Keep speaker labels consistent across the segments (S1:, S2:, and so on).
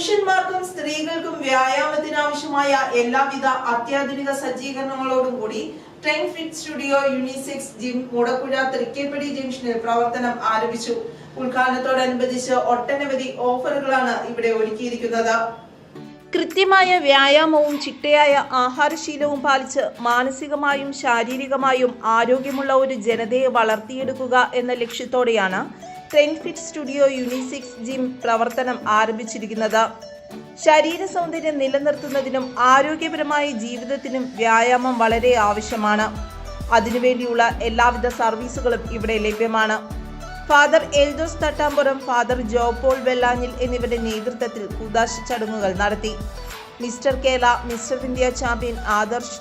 S1: പുരുഷന്മാർക്കും സ്ത്രീകൾക്കും വ്യായാമത്തിനാവശ്യമായ എല്ലാവിധ അത്യാധുനിക സജ്ജീകരണങ്ങളോടും കൂടി train fit studio unisex gym Mudakkuzha Thrikkepady ജംഗ്ഷനിൽ പ്രവർത്തനം ആരംഭിച്ചു. ഉദ്ഘാടനത്തോടനുബന്ധിച്ച് ഒട്ടനവധി ഓഫറുകളാണ് ഇവിടെ ഒരുക്കിയിരിക്കുന്നത്. കൃത്യമായ വ്യായാമവും ചിട്ടയായ ആഹാരശീലവും പാലിച്ച് മാനസികമായും ശാരീരികമായും ആരോഗ്യമുള്ള ഒരു ജനതയെ വളർത്തിയെടുക്കുക എന്ന ലക്ഷ്യത്തോടെയാണ് train fit studio unisex gym പ്രവർത്തനം ആരംഭിച്ചിരിക്കുന്നത്. ശരീര സൗന്ദര്യം നിലനിർത്തുന്നതിനും ആരോഗ്യപരമായ ജീവിതത്തിനും വ്യായാമം വളരെ ആവശ്യമാണ്. അതിനുവേണ്ടിയുള്ള എല്ലാവിധ സർവീസുകളും ഇവിടെ ലഭ്യമാണ്. ഫാദർ എൽദോസ് തട്ടാമ്പുറം ഫാദർ ജോപോൾ വെള്ളാഞ്ഞിൽ എന്നിവരുടെ നേതൃത്വത്തിൽ കൂതാശ ചടങ്ങുകൾ നടത്തി. Mister Kerala mister India champion Adarsh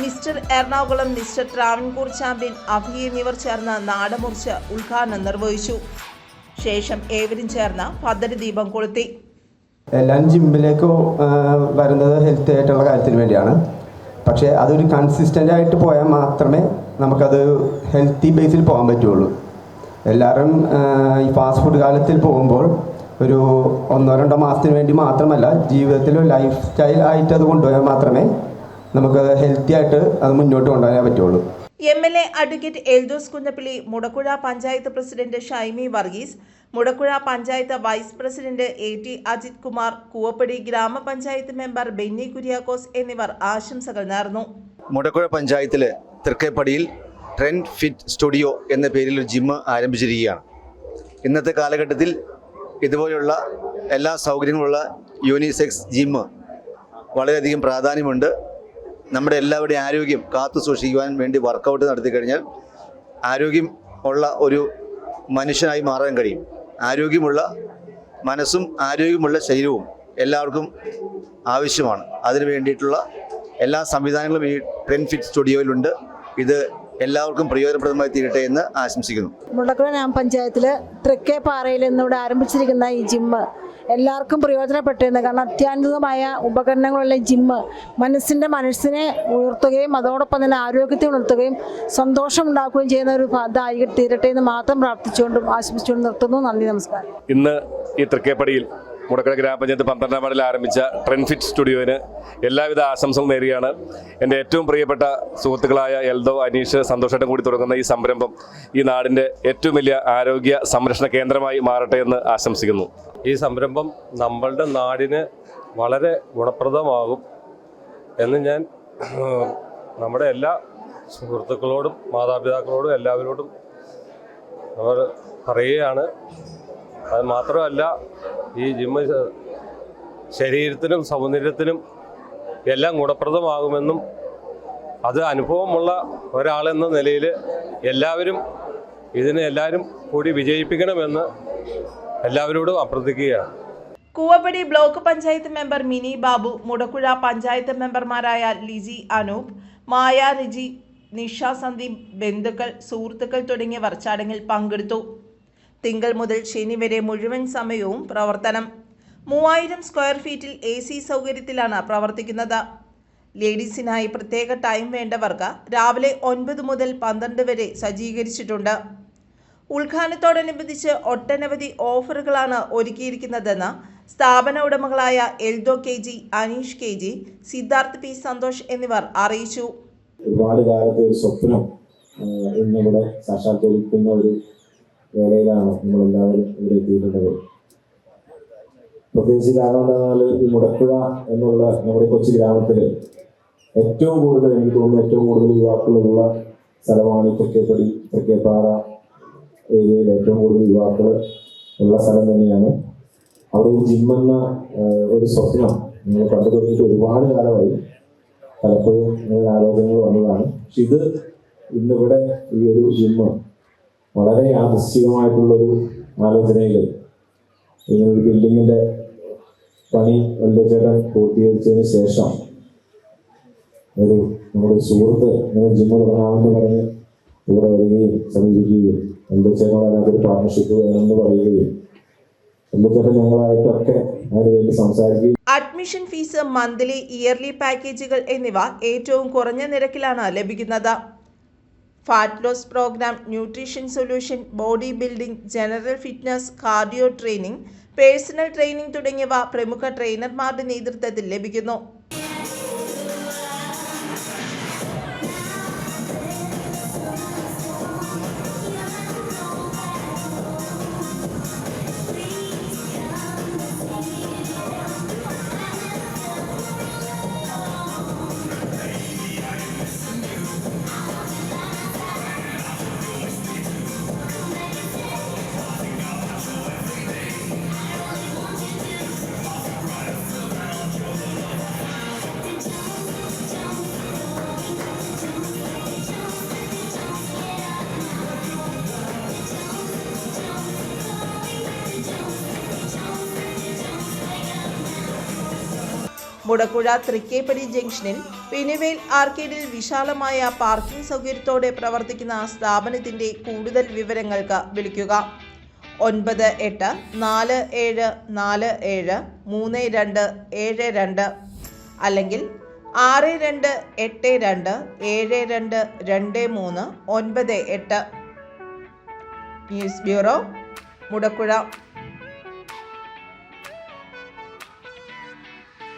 S1: mister Ernakulam mister Travancore champion Abhi എന്നിവർ ചേർന്ന് നാടമുറിച്ച് ഉദ്ഘാടനം നിർവഹിച്ചു. ശേഷം ഏവരും ചേർന്ന് പദ്ധതി ദീപം കൊളുത്തി.
S2: എല്ലാം ജിമ്മിലേക്ക് വരുന്നത് ഹെൽത്തി ആയിട്ടുള്ള കാര്യത്തിന് വേണ്ടിയാണ്. പക്ഷേ അതൊരു കൺസിസ്റ്റന്റ് ആയിട്ട് പോയാൽ മാത്രമേ നമുക്കത് ഹെൽത്തി ബേസിൽ പോകാൻ പറ്റുള്ളൂ. എല്ലാവരും ഈ ഫാസ്റ്റ് ഫുഡ് കാലത്തിൽ പോകുമ്പോൾ ഒരു ഒന്നോ രണ്ടോ മാസത്തിന് വേണ്ടി മാത്രമല്ല ജീവിതത്തിൽ ലൈഫ് സ്റ്റൈൽ ആയിട്ട് അത് കൊണ്ടുപോയാൽ മാത്രമേ നമുക്ക് ഹെൽത്തി ആയിട്ട് അത് മുന്നോട്ട് കൊണ്ടുപോകാൻ പറ്റുള്ളൂ.
S1: M L A advocate Eldhose Kunnappilly Mudakkuzha panchayat president Shaimi Varghese Mudakkuzha panchayat vice president A T Ajith Kumar Koovappady ഗ്രാമപഞ്ചായത്ത് മെമ്പർ ബെന്നി കുര്യാക്കോസ് എന്നിവർ ആശംസകൾ നേർന്നു.
S3: മുടക്കുഴ പഞ്ചായത്തിലെ തൃക്കേപ്പടിയിൽ ട്രെൻഡ് ഫിറ്റ് സ്റ്റുഡിയോ എന്ന പേരിൽ ഒരു ജിമ്മ് ആരംഭിച്ചിരിക്കുകയാണ്. ഇന്നത്തെ കാലഘട്ടത്തിൽ ഇതുപോലെയുള്ള എല്ലാ സൗകര്യങ്ങളുള്ള യൂണിസെക്സ് ജിമ്മ് വളരെയധികം പ്രാധാന്യമുണ്ട്. നമ്മുടെ എല്ലാവരുടെയും ആരോഗ്യം കാത്തു സൂക്ഷിക്കുവാൻ വേണ്ടി വർക്കൗട്ട് നടത്തി കഴിഞ്ഞാൽ ആരോഗ്യം ഉള്ള ഒരു മനുഷ്യനായി മാറാൻ കഴിയും. ആരോഗ്യമുള്ള മനസ്സും ആരോഗ്യമുള്ള ശരീരവും എല്ലാവർക്കും ആവശ്യമാണ്. അതിനു വേണ്ടിയിട്ടുള്ള എല്ലാ സംവിധാനങ്ങളും ഈ ട്രെൻഫിറ്റ് സ്റ്റുഡിയോയിലുണ്ട് ഇത് എല്ലാവർക്കും പ്രയോജനപ്രദമായി തീരട്ടെ എന്ന് ആശംസിക്കുന്നു.
S4: മുണ്ടക്കുഴ ഗ്രാമപഞ്ചായത്തിൽ തൃക്കേപ്പാറയിൽ നിന്നിവിടെ ആരംഭിച്ചിരിക്കുന്ന ഈ ജിമ്മ് എല്ലാവർക്കും പ്രയോജനപ്പെട്ടിരുന്നു കാരണം അത്യാധുനികമായ ഉപകരണങ്ങളുള്ള ഈ ജിമ്മ് മനസ്സിന്റെ മനസ്സിനെ ഉയർത്തുകയും അതോടൊപ്പം തന്നെ ആരോഗ്യത്തെ ഉണർത്തുകയും സന്തോഷം ഉണ്ടാക്കുകയും ചെയ്യുന്ന ഒരു ഇതായി തീരട്ടെ എന്ന് മാത്രം പ്രാർത്ഥിച്ചുകൊണ്ടും ആശംസിച്ചുകൊണ്ടും നിർത്തുന്നു. നന്ദി നമസ്കാരം.
S5: ഇന്ന് ഈ തൃക്കേപ്പടിയിൽ മുടക്കട ഗ്രാമപഞ്ചായത്ത് പന്ത്രണ്ടാം വാർഡിൽ ആരംഭിച്ച ട്രെൻഫിറ്റ് സ്റ്റുഡിയോയിന് എല്ലാവിധ ആശംസകളും നേരിയാണ് എന്റെ ഏറ്റവും പ്രിയപ്പെട്ട സുഹൃത്തുക്കളായ എൽദോ അനീഷ് സന്തോഷമായിട്ടും കൂടി തുടങ്ങുന്ന ഈ സംരംഭം ഈ നാടിന്റെ ഏറ്റവും വലിയ ആരോഗ്യ സംരക്ഷണ കേന്ദ്രമായി മാറട്ടെ എന്ന് ആശംസിക്കുന്നു.
S6: ഈ സംരംഭം നമ്മളുടെ നാടിന് വളരെ ഗുണപ്രദമാകും എന്ന് ഞാൻ നമ്മുടെ എല്ലാ സുഹൃത്തുക്കളോടും മാതാപിതാക്കളോടും എല്ലാവരോടും അവർ പറയുകയാണ്. അത് മാത്രമല്ല ഈ ജിമ്മ് ശരീരത്തിനും സൗന്ദര്യത്തിനും എല്ലാം ഗുണപ്രദമാകുമെന്നും അത് അനുഭവമുള്ള ഒരാളെന്ന നിലയിൽ എല്ലാവരും ഇതിനെ എല്ലാവരും കൂടി വിജയിപ്പിക്കണമെന്ന് എല്ലാവരോടും അഭ്യർത്ഥിക്കുകയാണ്.
S1: കൂവപ്പടി ബ്ലോക്ക് പഞ്ചായത്ത് മെമ്പർ മിനി ബാബു മുടക്കുഴ പഞ്ചായത്ത് മെമ്പർമാരായ ലിജി അനൂപ് മായ റിജി നിഷ സന്ദീപ് ബന്ധുക്കൾ സുഹൃത്തുക്കൾ തുടങ്ങിയവർ ചടങ്ങിൽ പങ്കെടുത്തു. തിങ്കൾ മുതൽ ശനി വരെ മുഴുവൻ സമയവും പ്രവർത്തനം. മൂവായിരം സ്ക്വയർ ഫീറ്റിൽ എ സി സൗകര്യത്തിലാണ് പ്രവർത്തിക്കുന്നത്. ലേഡീസിനായി പ്രത്യേക ടൈം വേണ്ടവർക്ക് രാവിലെ ഒൻപത് മുതൽ പന്ത്രണ്ട് വരെ സജ്ജീകരിച്ചിട്ടുണ്ട്. ഉദ്ഘാടനത്തോടനുബന്ധിച്ച് ഒട്ടനവധി ഓഫറുകളാണ് ഒരുക്കിയിരിക്കുന്നതെന്ന് സ്ഥാപന ഉടമകളായ Eldho K G Aneesh K G Siddharth P Santhosh എന്നിവർ അറിയിച്ചു.
S7: ഒരുപാട് കാലത്തെ ഒരു സ്വപ്നം ഇന്നിവിടെ സാക്ഷാത്കരിക്കുന്ന ഒരു വേളയിലാണ് നമ്മളെല്ലാവരും ഇവിടെ എത്തിയിട്ടുള്ളത്. പ്രത്യേകിച്ച് കാരണം എന്താണെന്നാൽ ഈ മുടക്കുഴ എന്നുള്ള നമ്മുടെ കൊച്ചു ഗ്രാമത്തിൽ ഏറ്റവും കൂടുതൽ എനിക്ക് തോന്നുന്നു ഏറ്റവും കൂടുതൽ യുവാക്കളുള്ള സ്ഥലമാണ് ഈ തെക്കേപ്പടി തെക്കേപ്പാറ ഏരിയയിൽ ഏറ്റവും കൂടുതൽ യുവാക്കൾ ഉള്ള സ്ഥലം തന്നെയാണ്. അവിടെ ഒരു ജിമ്മെന്ന ഒരു സ്വപ്നം നിങ്ങൾ കണ്ടു തുടങ്ങിയിട്ട് ഒരുപാട് കാലമായി. പലപ്പോഴും ഇങ്ങനെ ആലോചനകൾ വന്നതാണ്. പക്ഷെ ഇത് ഇന്നിവിടെ ഈ ഒരു ജിമ്മ് വളരെ യാദൃശ്ചികമായിട്ടുള്ളൊരു ആലോചനയിൽ ഇങ്ങനെ ഒരു ബിൽഡിങ്ങിന്റെ പണി വെള്ളച്ചേട്ടൻ പൂർത്തീകരിച്ചതിന് ശേഷം ഒരു നമ്മുടെ സുഹൃത്ത് ഇങ്ങനെ ജിമ്മ് തുടങ്ങാമെന്ന് പറഞ്ഞ് ഇവിടെ വരികയും സമീപിക്കുകയും വെള്ളച്ചേട്ടനോട് അതിനകത്തൊരു പാർട്ണർഷിപ്പ് വേണമെന്ന് പറയുകയും വെള്ളച്ചേട്ടൻ ഞങ്ങളായിട്ടൊക്കെ അതിനുവേണ്ടി സംസാരിക്കുകയും
S1: അഡ്മിഷൻ ഫീസ് മന്ത്ലി ഇയർലി പാക്കേജുകൾ എന്നിവ ഏറ്റവും കുറഞ്ഞ നിരക്കിലാണ് ലഭിക്കുന്നത്. Fat loss program nutrition solution body building general fitness cardio training personal training തുടങ്ങിയവ പ്രമുഖ ട്രെയിനർമാരുടെ നേതൃത്വത്തിൽ ലഭിക്കുന്നു. മുടക്കുഴ തൃക്കേപ്പടി ജംഗ്ഷനിൽ പിനിവേൽ ആർക്കേഡിൽ വിശാലമായ പാർക്കിംഗ് സൗകര്യത്തോടെ പ്രവർത്തിക്കുന്ന സ്ഥാപനത്തിന്റെ കൂടുതൽ വിവരങ്ങൾക്ക് വിളിക്കുക. ഒൻപത് എട്ട് നാല് ഏഴ് നാല് ഏഴ് മൂന്ന് രണ്ട് ഏഴ് രണ്ട് അല്ലെങ്കിൽ ആറ് രണ്ട് എട്ട് രണ്ട് ഏഴ് രണ്ട് രണ്ട് മൂന്ന് ഒൻപത് എട്ട്. News bureau Mudakkuzha.